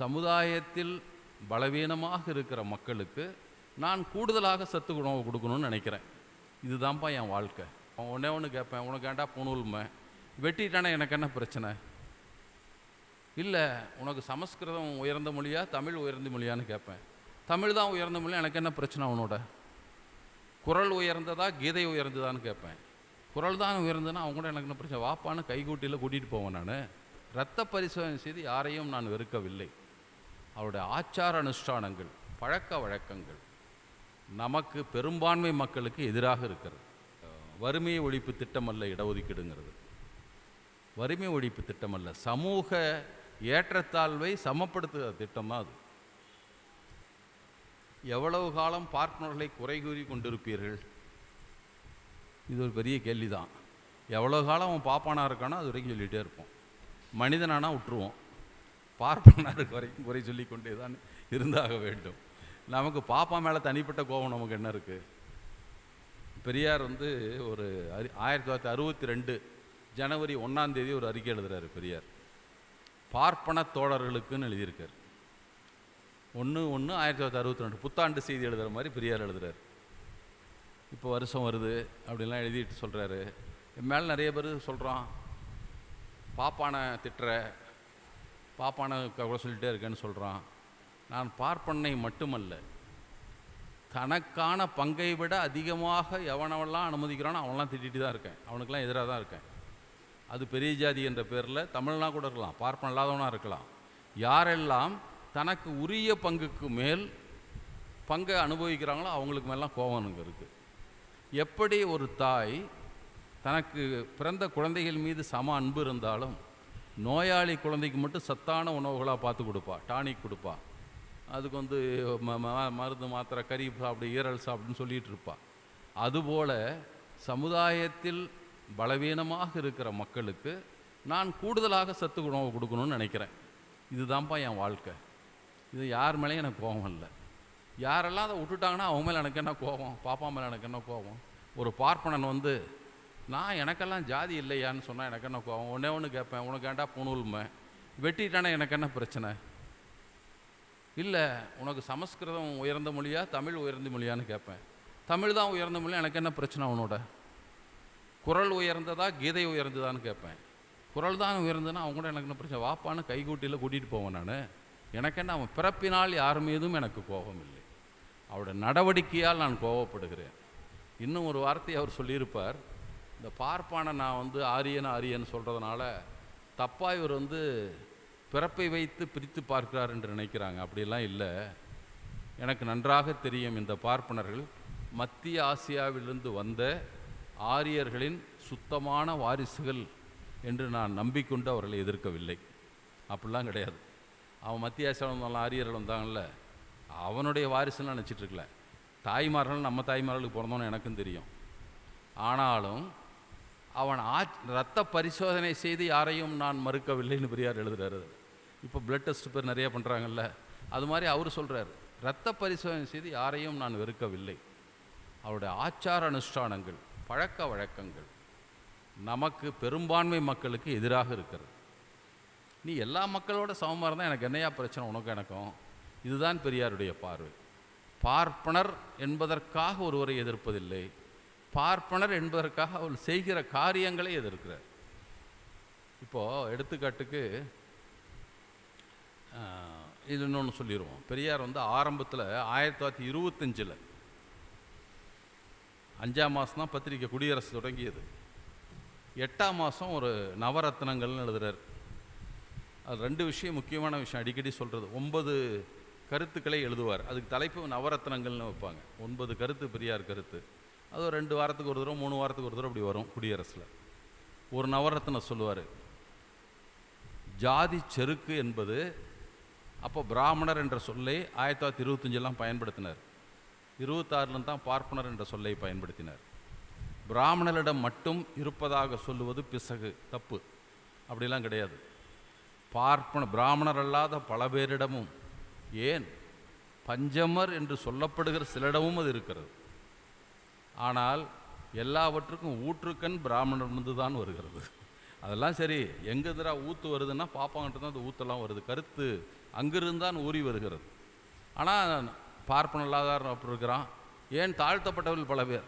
சமுதாயத்தில் பலவீனமாக இருக்கிற மக்களுக்கு நான் கூடுதலாக சத்து உணவு கொடுக்கணும்னு நினைக்கிறேன். இதுதான்ப்பா என் வாழ்க்கை. அவன் ஒன்றே ஒன்று கேட்பேன் உனக்கு ஏன்டா புணுல்மை வெட்டிட்டானே எனக்கு என்ன பிரச்சனை? இல்லை உனக்கு சமஸ்கிருதம் உயர்ந்த மொழியா தமிழ் உயர்ந்த மொழியான்னு கேட்பேன். தமிழ் தான் உயர்ந்த மொழி எனக்கு என்ன பிரச்சனை அவனோட குரல் உயர்ந்ததா கீதை உயர்ந்ததான்னு கேட்பேன். குரல் தான் உயர்ந்ததுன்னா அவங்க கூட எனக்கு என்ன பிரச்சனை? வாப்பான்னு கைகூட்டியில் கூட்டிகிட்டு போவேன் நான். இரத்த பரிசோதனை செய்து யாரையும் நான் வெறுக்கவில்லை. அவருடைய ஆச்சார அனுஷ்டானங்கள் பழக்க வழக்கங்கள் நமக்கு பெரும்பான்மை மக்களுக்கு எதிராக இருக்கிறது. வறுமை ஒழிப்பு திட்டம் அல்ல இடஒதுக்கீடுங்கிறது. வறுமை ஒழிப்பு திட்டம் அல்ல சமூக ஏற்றத்தாழ்வை சமப்படுத்துகிற திட்டமாக அது. எவ்வளவு காலம் பார்ப்பனர்களை குறை கூறி கொண்டிருப்பீர்கள்? இது ஒரு பெரிய கேள்வி தான் எவ்வளோ காலம் அவன் பாப்பானாக இருக்கானோ அது வரைக்கும் சொல்லிகிட்டே இருப்போம். மனிதனானா விட்டுருவோம். பார்ப்பனாக வரைக்கும் குறை சொல்லி கொண்டே தான் இருந்தாக வேண்டும். நமக்கு பாப்பா மேலே தனிப்பட்ட கோபம் நமக்கு என்ன இருக்குது பெரியார் வந்து ஒரு அரி ஆயிரத்தி தொள்ளாயிரத்தி அறுபத்தி ரெண்டு ஜனவரி ஒன்றாம் தேதி ஒரு அறிக்கை எழுதுகிறாரு பெரியார். பார்ப்பன தோழர்களுக்குன்னு எழுதியிருக்கார். ஒன்று ஒன்று ஆயிரத்தி தொள்ளாயிரத்தி அறுபத்தி ரெண்டு புத்தாண்டு செய்தி எழுதுகிற மாதிரி பெரியார் எழுதுகிறார் இப்போ வருஷம் வருது அப்படிலாம் எழுதிட்டு சொல்கிறாரு என் மேலே நிறைய பேர் சொல்கிறான் பாப்பானை திட்டுற பாப்பானை கூட சொல்லிட்டே இருக்கேன்னு சொல்கிறான் நான் பார்ப்பனை மட்டுமல்ல. தனக்கான பங்கை விட அதிகமாக எவனவெல்லாம் அனுமதிக்கிறானோ அவனெல்லாம் திட்டிட்டு தான் இருக்கேன். அவனுக்கெல்லாம் எதிராக தான் இருக்கேன். அது பெரிய ஜாதி என்ற பேரில் தமிழ்னா கூட இருக்கலாம் பார்ப்பன் இல்லாதவனாக இருக்கலாம். யாரெல்லாம் தனக்கு உரிய பங்குக்கு மேல் பங்கை அனுபவிக்கிறாங்களோ அவங்களுக்கு மேலாம் கோவனுங்க இருக்குது எப்படி ஒரு தாய் தனக்கு பிறந்த குழந்தைகள் மீது சம அன்பு இருந்தாலும் நோயாளி குழந்தைக்கு மட்டும் சத்தான உணவுகளாக பார்த்து கொடுப்பா டானிக் கொடுப்பா. அதுக்கு வந்து ம- ம- மருந்து மாத்திரை கறி சாப்பிடு ஈரல் சாப்பிடுன்னு சொல்லிகிட்டு இருப்பா. அதுபோல் சமுதாயத்தில் பலவீனமாக இருக்கிற மக்களுக்கு நான் கூடுதலாக சத்து உணவு கொடுக்கணும்னு நினைக்கிறேன். இதுதான்ப்பா என் வாழ்க்கை. இது யார் மேலேயும் எனக்கு கோபம் இல்லை. யாரெல்லாம் அதை விட்டுட்டாங்கன்னா அவங்க மேலே எனக்கு என்ன கோபம்? பாப்பா மேலே எனக்கு என்ன கோபம்? ஒரு பார்ப்பனன் வந்து நான் எனக்கெல்லாம் ஜாதி இல்லையான்னு சொன்னால் எனக்கு என்ன கோவம்? ஒன்றே ஒன்று கேட்பேன். உனக்கு ஏன்டா புணுல்மை வெட்டிட்டானே எனக்கு என்ன பிரச்சனை? இல்லை உனக்கு சமஸ்கிருதம் உயர்ந்த மொழியா தமிழ் உயர்ந்த மொழியான்னு கேட்பேன். தமிழ் தான் உயர்ந்த மொழி எனக்கு என்ன பிரச்சனை அவனோட குரல் உயர்ந்ததா கீதை உயர்ந்ததான்னு கேட்பேன். குரல் தான் உயர்ந்ததுன்னா அவங்க கூட எனக்கு என்ன பிரச்சனை? வாப்பான்னு கைகூட்டியில் கூட்டிகிட்டு போவேன் நான். எனக்கு என்ன அவன் பிறப்பினால் யார் மீதும் எனக்கு கோபம் இல்லை. அவருடைய நடவடிக்கையால் நான் கோபப்படுகிறேன் இன்னும் ஒரு வார்த்தையை அவர் சொல்லியிருப்பார். இந்த பார்ப்பானை நான் வந்து ஆரியன் ஆரியன் சொல்கிறதுனால தப்பாக இவர் வந்து பிறப்பை வைத்து பிரித்து பார்க்கிறார் என்று நினைக்கிறாங்க. அப்படிலாம் இல்லை. எனக்கு நன்றாக தெரியும் இந்த பார்ப்பனர்கள். மத்திய ஆசியாவிலிருந்து வந்த ஆரியர்களின் சுத்தமான வாரிசுகள் என்று நான் நம்பிக்கொண்டு அவர்களை எதிர்க்கவில்லை. அப்படிலாம் கிடையாது. அவன் மத்திய ஆசியாவில் வந்தாலும் ஆரியர்கள் வந்தாங்கல்ல. அவனுடைய வாரிசுன்னு நினச்சிட்டு இருக்கல. தாய்மார்கள் நம்ம தாய்மார்களுக்கு பிறந்தோன்னு எனக்கும் தெரியும். ஆனாலும் அவன் ஆ ரத்த பரிசோதனை செய்து யாரையும் நான் மறுக்கவில்லைன்னு பெரியார் எழுதுறாரு. இப்போ பிளட் டெஸ்ட் பேர் நிறைய பண்ணுறாங்கல்ல அது மாதிரி அவர் சொல்கிறார் ரத்த பரிசோதனை செய்து யாரையும் நான் வெறுக்கவில்லை. அவருடைய ஆச்சார அனுஷ்டானங்கள் பழக்க வழக்கங்கள் நமக்கு பெரும்பான்மை மக்களுக்கு எதிராக இருக்கிறது. நீ எல்லா மக்களோட சமமாக இருந்தால் எனக்கு என்னையா பிரச்சனை? உனக்கு எனக்கும். இதுதான் பெரியாருடைய பார்வை. பார்ப்பனர் என்பதற்காக ஒருவரை எதிர்ப்பதில்லை. பார்ப்பனர் என்பதற்காக அவர் செய்கிற காரியங்களை எதிர்க்கிறார். இப்போது எடுத்துக்காட்டுக்கு இது இன்னொன்று சொல்லிடுவோம் பெரியார் வந்து ஆரம்பத்தில் ஆயிரத்தி தொள்ளாயிரத்தி இருபத்தஞ்சில் அஞ்சாம் மாதம் தான் பத்திரிக்கை குடியரசு தொடங்கியது. எட்டாம் மாதம் ஒரு நவரத்னங்கள்னு எழுதுகிறார் அது ரெண்டு விஷயம் முக்கியமான விஷயம். அடிக்கடி சொல்கிறது ஒன்பது கருத்துக்களை எழுதுவார். அதுக்கு தலைப்பு நவரத்னங்கள்னு வைப்பாங்க. ஒன்பது கருத்து பெரியார் கருத்து. அது ஒரு ரெண்டு வாரத்துக்கு ஒரு தடவை மூணு வாரத்துக்கு ஒரு தடவை அப்படி வரும் குடியரசில். ஒரு நவரத்னம் சொல்லுவார். ஜாதி செருக்கு என்பது அப்போ பிராமணர் என்ற சொல்லை ஆயிரத்தி தொள்ளாயிரத்தி இருபத்தஞ்செல்லாம் பயன்படுத்தினார். இருபத்தாறுல தான் பார்ப்பனர் என்ற சொல்லை பயன்படுத்தினார். பிராமணரிடம் மட்டும் இருப்பதாக சொல்லுவது பிசகு தப்பு. அப்படிலாம் கிடையாது. பார்ப்பன பிராமணர் அல்லாத பல பேரிடமும் ஏன்? பஞ்சமர் என்று சொல்லப்படுகிற சிலிடமும் அது இருக்கிறது. ஆனால் எல்லாவற்றுக்கும் ஊற்றுக்கண் பிராமணர்ந்து தான் வருகிறது. அதெல்லாம் சரி எங்கே எதிராக ஊத்து வருதுன்னா பாப்பாங்கிட்ட தான் அந்த ஊத்தெல்லாம் வருது. கருத்து அங்கிருந்தான் ஊறி வருகிறது. ஆனால் பார்ப்பன இல்லாதார் அப்படி இருக்கிறான். ஏன் தாழ்த்தப்பட்டவர்கள் பல பேர்?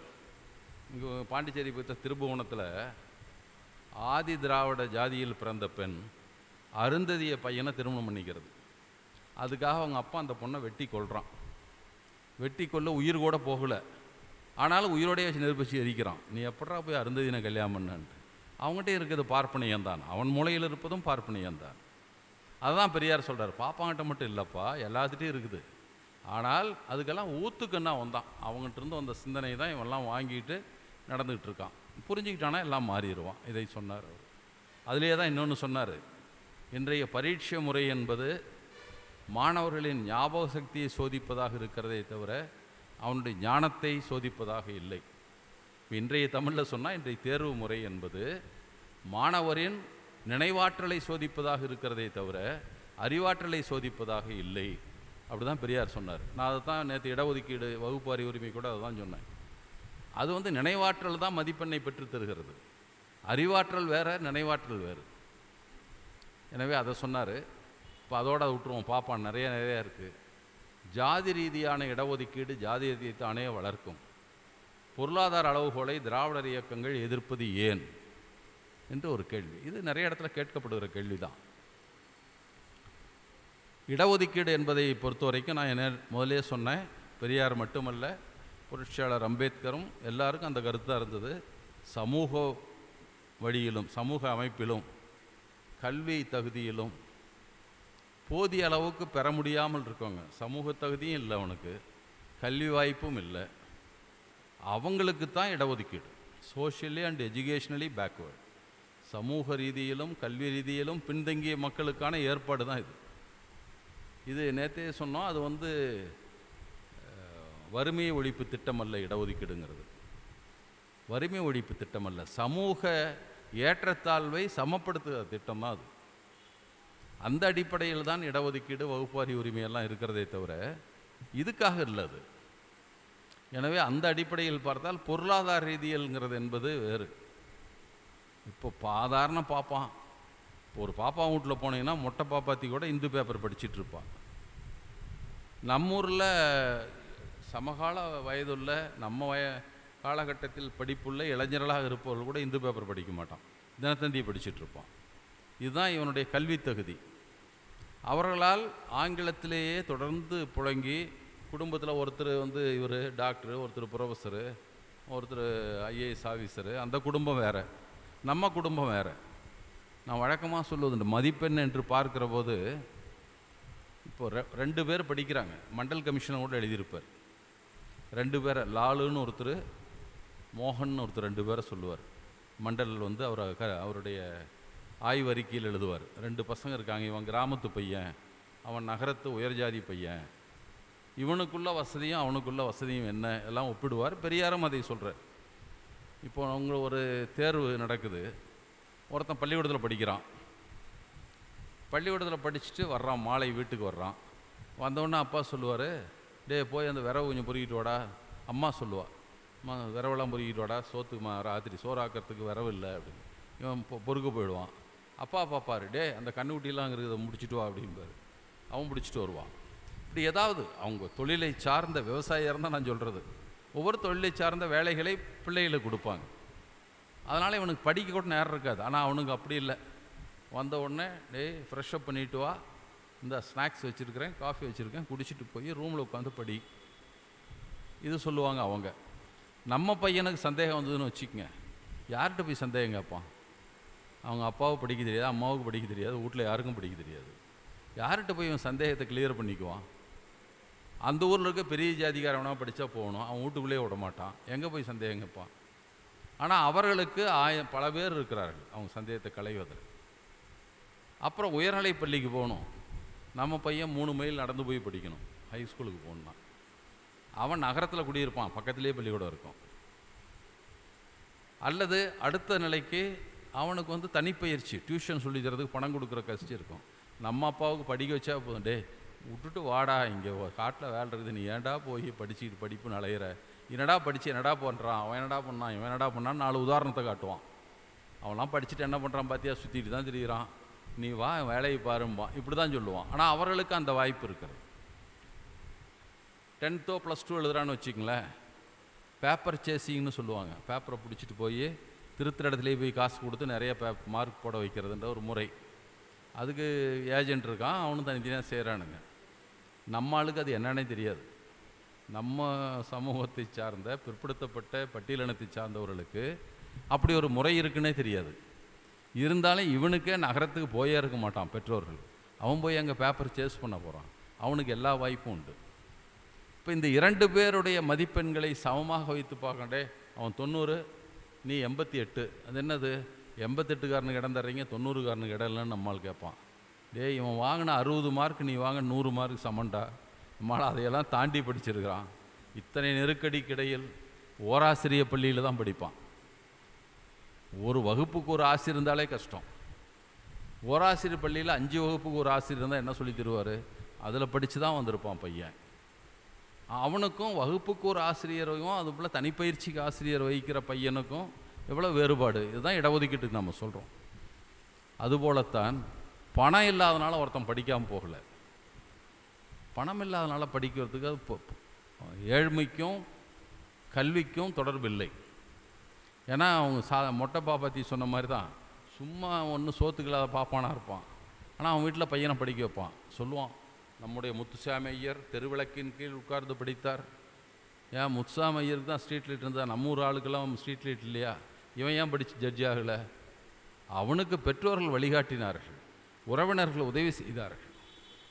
இங்கே பாண்டிச்சேரி போய்த்த திருபுவனத்தில் ஆதி திராவிட ஜாதியில் பிறந்த பெண் அருந்ததிய பையனை திருமணம் பண்ணிக்கிறது. அதுக்காக அவங்க அப்பா அந்த பொண்ணை வெட்டி கொள்கிறான் வெட்டி கொள்ள உயிர் கூட போகலை. ஆனாலும் உயிரோடைய வச்சு நெருப்பிச்சு எரிக்கிறான். நீ எப்படா போய் அருந்ததினை கல்யாணம் பண்ணன்ட்டு? அவங்ககிட்ட இருக்கிறது பார்ப்பனையம் தான். அவன் மூலையில் இருப்பதும் பார்ப்பனியம் தான். அதுதான் பெரியார் சொல்கிறார் பாப்பாங்கிட்ட மட்டும் இல்லைப்பா எல்லாத்துட்டையும் இருக்குது. ஆனால் அதுக்கெல்லாம் ஊத்துக்கன்னா வந்தான் அவங்ககிட்ட இருந்து வந்த சிந்தனை தான் இவெல்லாம் வாங்கிட்டு நடந்துக்கிட்டு இருக்கான். புரிஞ்சுக்கிட்டானா எல்லாம் மாறிடுவான் இதை சொன்னார் அவர். அதிலே தான் இன்னொன்று சொன்னார். இன்றைய பரீட்சை முறை என்பது மாணவர்களின் ஞாபக சக்தியை சோதிப்பதாக இருக்கிறதே தவிர அவனுடைய ஞானத்தை சோதிப்பதாக இல்லை. இன்றைய தமிழில் சொன்னால் இன்றைய தேர்வு முறை என்பது மாணவரின் நினைவாற்றலை சோதிப்பதாக இருக்கிறதே தவிர அறிவாற்றலை சோதிப்பதாக இல்லை. அப்படி தான் பெரியார் சொன்னார். நான் அதை தான் நேற்று இடஒதுக்கீடு வகுப்பாரி உரிமை கூட அதை தான் சொன்னேன். அது வந்து நினைவாற்றல் தான் மதிப்பெண்ணை பெற்று தருகிறது. அறிவாற்றல் வேறு நினைவாற்றல் வேறு. எனவே அதை சொன்னார். இப்போ அதோடு அதை விட்டுருவோம். பாப்பான் நிறைய நிறையா இருக்குது ஜாதி ரீதியான இடஒதுக்கீடு ஜாதியத்தை தானே வளர்க்கும். பொருளாதார அளவுகோலை திராவிடர் இயக்கங்கள் எதிர்ப்பது ஏன்? என்று ஒரு கேள்வி. இது நிறைய இடத்துல கேட்கப்படுகிற கேள்வி தான் இடஒதுக்கீடு என்பதை பொறுத்த வரைக்கும் நான் என்ன முதலே சொன்னேன். பெரியார் மட்டுமல்ல புரட்சியாளர் அம்பேத்கரும் எல்லாருக்கும் அந்த கருத்தாக இருந்தது. சமூக வழியிலும் சமூக அமைப்பிலும் கல்வி தகுதியிலும் போதிய அளவுக்கு பெற முடியாமல் இருக்கவங்க. சமூக தகுதியும் இல்லை அவனுக்கு. கல்வி வாய்ப்பும் இல்லை. அவங்களுக்கு தான் இடஒதுக்கீடு. சோஷியலி அண்ட் எஜுகேஷ்னலி பேக்வேர்டு சமூக ரீதியிலும் கல்வி ரீதியிலும் பின்தங்கிய மக்களுக்கான ஏற்பாடு தான் இது. இது நேற்றே சொன்னோம் அது வந்து வறுமை ஒழிப்பு திட்டம் அல்ல இடஒதுக்கீடுங்கிறது. வறுமை ஒழிப்பு திட்டம் அல்ல. சமூக ஏற்றத்தாழ்வை சமப்படுத்துகிற திட்டம் தான் அது. அந்த அடிப்படையில் தான் இடஒதுக்கீடு வகுப்பாரி உரிமையெல்லாம் இருக்கிறதே தவிர இதுக்காக இல்லை அது. எனவே அந்த அடிப்படையில் பார்த்தால் பொருளாதார ரீதியல்ங்கிறது என்பது வேறு. இப்போ சாதாரண பாப்பான் இப்போ ஒரு பாப்பா வீட்டில் போனீங்கன்னா மொட்டை பாப்பாத்தி கூட இந்து பேப்பர் படிச்சிட்டு இருப்பான். நம்ம ஊரில் சமகால வயதுள்ள நம்ம வய காலகட்டத்தில் படிப்புள்ள இளைஞர்களாக இருப்பவர்கள் கூட இந்து பேப்பர் படிக்க மாட்டான். தினத்தந்தியை படிச்சிட்டு இருப்பான். இதுதான் இவனுடைய கல்வி தகுதி. அவர்களால் ஆங்கிலத்திலேயே தொடர்ந்து புழங்கி குடும்பத்தில் ஒருத்தர் வந்து இவர் டாக்டரு ஒருத்தர் ப்ரொஃபஸரு ஒருத்தர் ஐஏஎஸ் ஆஃபீஸரு அந்த குடும்பம் வேறு. நம்ம குடும்பம் வேறு. நான் வழக்கமாக சொல்லுவது மதிப்பெண் என்று பார்க்கிற போது இப்போ ரெ ரெண்டு பேர் படிக்கிறாங்க. மண்டல் கமிஷனை கூட எழுதியிருப்பார். ரெண்டு பேரை லாலுன்னு ஒருத்தர் மோகன் ஒருத்தர் ரெண்டு பேரை சொல்லுவார். மண்டல் வந்து அவர் க அவருடைய ஆய்வறிக்கையில் எழுதுவார். ரெண்டு பசங்க இருக்காங்க இவன் கிராமத்து பையன் அவன் நகரத்து உயர்ஜாதி பையன். இவனுக்குள்ள வசதியும் அவனுக்குள்ள வசதியும் என்ன? எல்லாம் ஒப்பிடுவார். பெரியாரும் அதை சொல்கிறார் இப்போ அவங்க ஒரு தேர்வு நடக்குது. ஒருத்தன் பள்ளிக்கூடத்தில் படிக்கிறான். பள்ளிக்கூடத்தில் படிச்சுட்டு வர்றான் மாலை வீட்டுக்கு வர்றான். வந்தவொடனே அப்பா சொல்லுவார் டேய் போய் அந்த விரவு கொஞ்சம் பொறுக்கிட்டு வாடா. அம்மா சொல்லுவா அம்மா விரவெல்லாம் பொறுக்கிட்டு வாடா சோத்துக்குமா ராத்திரி சோறாக்கிறதுக்கு விரவு இல்லை. அப்படின்னு. இவன் பொ- பொறுக்க போயிடுவான். அப்பா பார்ப்பாரு டே அந்த கண்ணுக்குட்டிலாம் இருக்கிறத முடிச்சிட்டு வா அப்படிம்பாரு. அவன் பிடிச்சிட்டு வருவான். இப்படி ஏதாவது அவங்க தொழிலை சார்ந்த விவசாயியாக இருந்தால் நான் சொல்கிறது ஒவ்வொரு தொழிலை சார்ந்த வேலைகளை பிள்ளைகளுக்கு கொடுப்பாங்க. அதனால் இவனுக்கு படிக்க கூட நேரம் இருக்காது. ஆனால் அவனுக்கு அப்படி இல்லை. வந்த உடனே டேய் ஃப்ரெஷ்அப் பண்ணிட்டு வா. இந்த ஸ்நாக்ஸ் வச்சுருக்கிறேன் காஃபி வச்சுருக்கேன் குடிச்சிட்டு போய் ரூமில் உட்காந்து படி. இது சொல்லுவாங்க அவங்க. நம்ம பையனுக்கு சந்தேகம் வந்ததுன்னு வச்சுக்கோங்க. யார்கிட்ட போய் சந்தேகம் கேட்பான்? அவங்க அப்பாவுக்கு படிக்க தெரியாது அம்மாவுக்கு படிக்க தெரியாது வீட்டில் யாருக்கும் படிக்க தெரியாது. யார்கிட்ட போய் இவன் சந்தேகத்தை கிளியர் பண்ணிக்குவான்? அந்த ஊரில் இருக்க பெரிய ஜாதிக்காரவனாக படித்தா போகணும் அவன் வீட்டுக்குள்ளேயே விட மாட்டான். எங்கே போய் சந்தேகம் கேட்பான்? ஆனால் அவர்களுக்கு ஆய பல பேர் இருக்கிறார்கள் அவங்க சந்தேகத்தை களைவதில். அப்புறம் உயர்நிலை பள்ளிக்கு போகணும். நம்ம பையன் மூணு மைல் நடந்து போய் படிக்கணும் ஹை ஸ்கூலுக்கு போகணுன்னா அவன் நகரத்தில் குடியிருப்பான் பக்கத்திலேயே பள்ளிக்கூடம் இருக்கும். அல்லது அடுத்த நிலைக்கு அவனுக்கு வந்து தனிப்பயிற்சி டியூஷன் சொல்லி தரதுக்கு பணம் கொடுக்குற கஷ்டம் இருக்கும். நம்ம அப்பாவுக்கு படிக்க வச்சா போதும். டே விட்டுட்டு வாடா இங்கே காட்டில் வேலை இருக்குது. நீ ஏன்டா போய் படிச்சுக்கிட்டு படிப்பு நலையிற என்னடா படித்து என்னடா பண்ணுறான் அவன் என்னடா பண்ணான்? இவன் என்னடா பண்ணான் நாலு உதாரணத்தை காட்டுவான். அவன்லாம் படிச்சுட்டு என்ன பண்ணுறான் பார்த்தியா சுற்றிட்டு தான் தெரிகிறான் நீ வா வேலையை பாரும்பான் இப்படி தான் சொல்லுவான். ஆனால் அவர்களுக்கு அந்த வாய்ப்பு இருக்கிறது டென்த்தோ ப்ளஸ் டூ எழுதுறான்னு வச்சுங்களேன் பேப்பர் சேசிங்னு சொல்லுவாங்க. பேப்பரை பிடிச்சிட்டு போய் திருத்துற இடத்துலையே போய் காசு கொடுத்து நிறைய பே மார்க் போட வைக்கிறதுன்ற ஒரு முறை. அதுக்கு ஏஜென்ட் இருக்கான் அவனும் தனித்தனியாக செய்கிறானுங்க நம்ம ஆளுக்கு அது என்னன்னே தெரியாது. நம்ம சமூகத்தை சார்ந்த பிற்படுத்தப்பட்ட பட்டியலினத்தை சார்ந்தவர்களுக்கு அப்படி ஒரு முறை இருக்குன்னே தெரியாது. இருந்தாலும் இவனுக்கே நகரத்துக்கு போயே இருக்க மாட்டான் பெற்றோர்கள். அவன் போய் அங்கே பேப்பர் சேஸ் பண்ண போகிறான் அவனுக்கு எல்லா வாய்ப்பும் உண்டு. இப்போ இந்த இரண்டு பேருடைய மதிப்பெண்களை சமமாக வைத்து பார்க்கண்டே அவன் தொண்ணூறு நீ எண்பத்தி எட்டு. அது என்னது? எண்பத்தெட்டுக்காரனுக்கு இடம் தர்றீங்க தொண்ணூறுக்காரனுக்கு இடம் இல்லைன்னு நம்மால் கேட்பான். டேய் இவன் வாங்கின அறுபது மார்க் நீ வாங்க நூறு மார்க் சமண்டா நம்மளால் அதையெல்லாம் தாண்டி படிச்சிருக்கிறான். இத்தனை நெருக்கடிக்கு இடையில் ஓராசிரிய பள்ளியில் தான் படிப்பான். ஒரு வகுப்புக்கு ஒரு ஆசிரியர் இருந்தாலே கஷ்டம். ஓராசிரியர் பள்ளியில் அஞ்சு வகுப்புக்கு ஒரு ஆசிரியர் இருந்தால் என்ன சொல்லி தருவார்? அதில் படித்து தான் வந்திருப்பான் பையன். அவனுக்கும் வகுப்புக்கு ஒரு ஆசிரியரையும் அது போல் தனிப்பயிற்சிக்கு ஆசிரியர் வகிக்கிற பையனுக்கும் எவ்வளோ வேறுபாடு? இதுதான் இடஒதுக்கீட்டுக்கு நம்ம சொல்கிறோம் அதுபோலத்தான் பணம் இல்லாதனால ஒருத்தன் படிக்காமல் போகலை. பணம் இல்லாதனால படிக்கிறதுக்கு அது ஏழ்மைக்கும் கல்விக்கும் தொடர்பு இல்லை. ஏன்னா அவங்க சா மொட்டை பாப்பாத்தி சொன்ன மாதிரி தான் சும்மா ஒன்றும் சோத்துக்கு இல்லாத பாப்பானாக இருப்பான். ஆனால் அவன் வீட்டில் பையனை படிக்க வைப்பான். சொல்லுவான் நம்முடைய முத்துசாமி ஐயர் தெருவிளக்கின் கீழ் உட்கார்ந்து படித்தார். ஏன் முத்துசாமி ஐயருக்கு தான் ஸ்ட்ரீட் லைட் இருந்தால் நம்ம ஊர் ஆளுக்கெல்லாம் ஸ்ட்ரீட் லைட் இல்லையா? இவன் ஏன் படித்து ஜட்ஜி ஆகலை? அவனுக்கு பெற்றோர்கள் வழிகாட்டினார்கள். உறவினர்கள் உதவி செய்தார்கள்.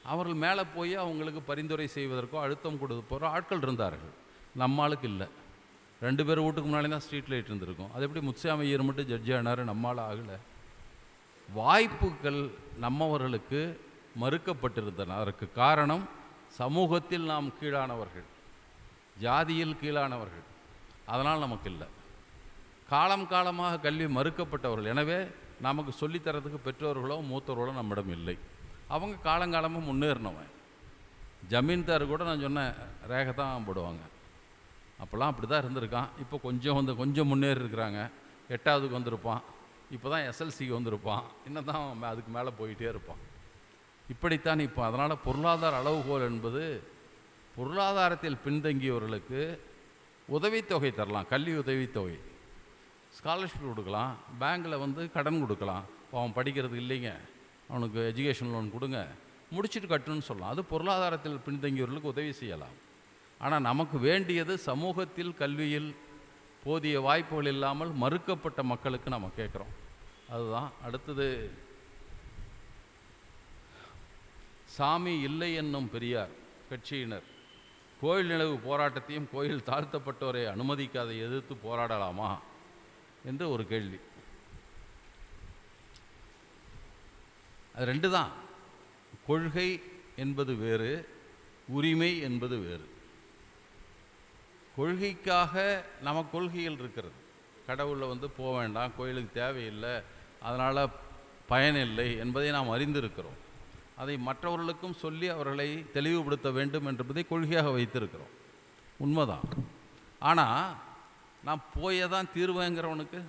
அவர்கள் மேலே போய் அவங்களுக்கு பரிந்துரை செய்வதற்கோ அழுத்தம் கொடுத்து போகிற ஆட்கள் இருந்தார்கள். நம்ம ஆளுக்கு இல்லை. ரெண்டு பேர் வீட்டுக்கு முன்னாலே தான் ஸ்ட்ரீட் லைட் இருந்திருக்கும். அது எப்படி முத்துசாமி ஐயர் மட்டும் ஜட்ஜி ஆனார்? நம்மளால் ஆகலை. வாய்ப்புகள் நம்மவர்களுக்கு மறுக்கப்பட்டிருந்தன. அதற்கு காரணம் சமூகத்தில் நாம் கீழானவர்கள் ஜாதியில் கீழானவர்கள். அதனால் நமக்கு இல்லை. காலம் காலமாக கல்வி மறுக்கப்பட்டவர்கள். எனவே நமக்கு சொல்லித்தரத்துக்கு பெற்றோர்களோ மூத்தவர்களோ நம்மிடம் இல்லை. அவங்க காலங்காலமாக முன்னேறினவன். ஜமீன்தார் கூட நான் சொன்னேன் ரேகை தான் போடுவாங்க. அப்போல்லாம் அப்படி தான் இருந்திருக்கான். இப்போ கொஞ்சம் வந்து கொஞ்சம் முன்னேறி இருக்கிறாங்க. எட்டாவதுக்கு வந்திருப்பான். இப்போ தான் எஸ்எல்சிக்கு வந்திருப்பான். இன்னும் தான் அதுக்கு மேலே போயிட்டே இருப்பான். இப்படித்தான் இப்போ அதனால் பொருளாதார அளவுகோல் என்பது பொருளாதாரத்தில் பின்தங்கியவர்களுக்கு உதவித்தொகை தரலாம் கல்வி உதவித்தொகை. ஸ்காலர்ஷிப் கொடுக்கலாம் பேங்க்கில் வந்து கடன் கொடுக்கலாம். இப்போ அவன் படிக்கிறதுக்கு இல்லைங்க அவனுக்கு எஜுகேஷன் லோன் கொடுங்க முடிச்சுட்டு கட்டுன்னு சொல்லலாம். அது பொருளாதாரத்தில் பின்தங்கியவர்களுக்கு உதவி செய்யலாம். ஆனால் நமக்கு வேண்டியது சமூகத்தில் கல்வியில் போதிய வாய்ப்புகள் இல்லாமல் மறுக்கப்பட்ட மக்களுக்கு நம்ம கேட்குறோம். அதுதான் அடுத்தது சாமி இல்லை என்னும் பெரியார் கட்சியினர். கோயில் நிலவு போராட்டத்தையும் கோயில் தாழ்த்தப்பட்டோரை அனுமதிக்காதை எதிர்த்து போராடலாமா? என்று ஒரு கேள்வி. அது ரெண்டு தான் கொள்கை என்பது வேறு உரிமை என்பது வேறு. கொள்கைக்காக நம்ம கொள்கைகள் இருக்கிறது. கடவுளில் வந்து போக வேண்டாம் கோயிலுக்கு தேவையில்லை அதனால் பயனில்லை என்பதை நாம் அறிந்திருக்கிறோம். அதை மற்றவர்களுக்கும் சொல்லி அவர்களை தெளிவுபடுத்த வேண்டும் என்பதை கொள்கையாக வைத்திருக்கிறோம். உண்மைதான். ஆனால் நான் போயே தான் தீர்வேங்கிறவனுக்கு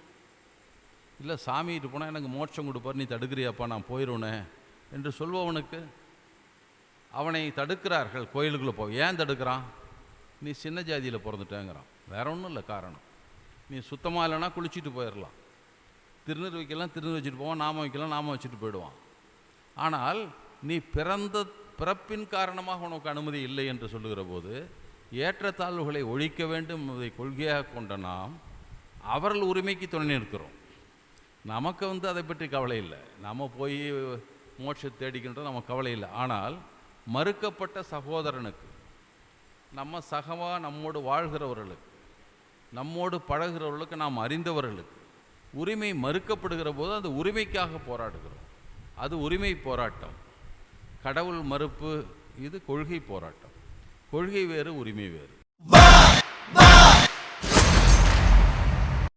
இல்லை சாமிகிட்டு போனால் எனக்கு மோட்சம் கொடுப்பார் நீ தடுக்கிறியாப்பா நான் போயிடுவேனே என்று சொல்பவனுக்கு அவனை தடுக்கிறார்கள் கோயிலுக்குள்ளே போ ஏன் தடுக்கிறான்? நீ சின்ன ஜாதியில் பிறந்துட்டேங்கிறான். வேற ஒன்றும் இல்லை காரணம். நீ சுத்தமாக இல்லைன்னா குளிச்சுட்டு போயிடலாம் திருநீர் வைக்கலாம் திருநீர் வச்சுட்டு போவான் நாம வைக்கலாம் நாம வச்சுட்டு போயிடுவான். ஆனால் நீ பிறந்த பிறப்பின் காரணமாக உனக்கு அனுமதி இல்லை என்று சொல்லுகிற போது ஏற்றத்தாழ்வுகளை ஒழிக்க வேண்டும் என்பதை கொள்கையாக கொண்ட நாம் அவர்கள் உரிமைக்கு துணை நிற்கிறோம். நமக்கு வந்து அதை பற்றி கவலை இல்லை. நம்ம போய் மோட்சத்தை தேடிக்கின்றது நமக்கு கவலை இல்லை. ஆனால் மறுக்கப்பட்ட சகோதரனுக்கு நம்ம சகமாக நம்மோடு வாழ்கிறவர்களுக்கு நம்மோடு பழகிறவர்களுக்கு நாம் அறிந்தவர்களுக்கு உரிமை மறுக்கப்படுகிற போது அந்த உரிமைக்காக போராடுகிறோம். அது உரிமை போராட்டம். கடவுள் மறுப்பு இது கொள்கை போராட்டம். கொள்கை வேறு உரிமை வேறு.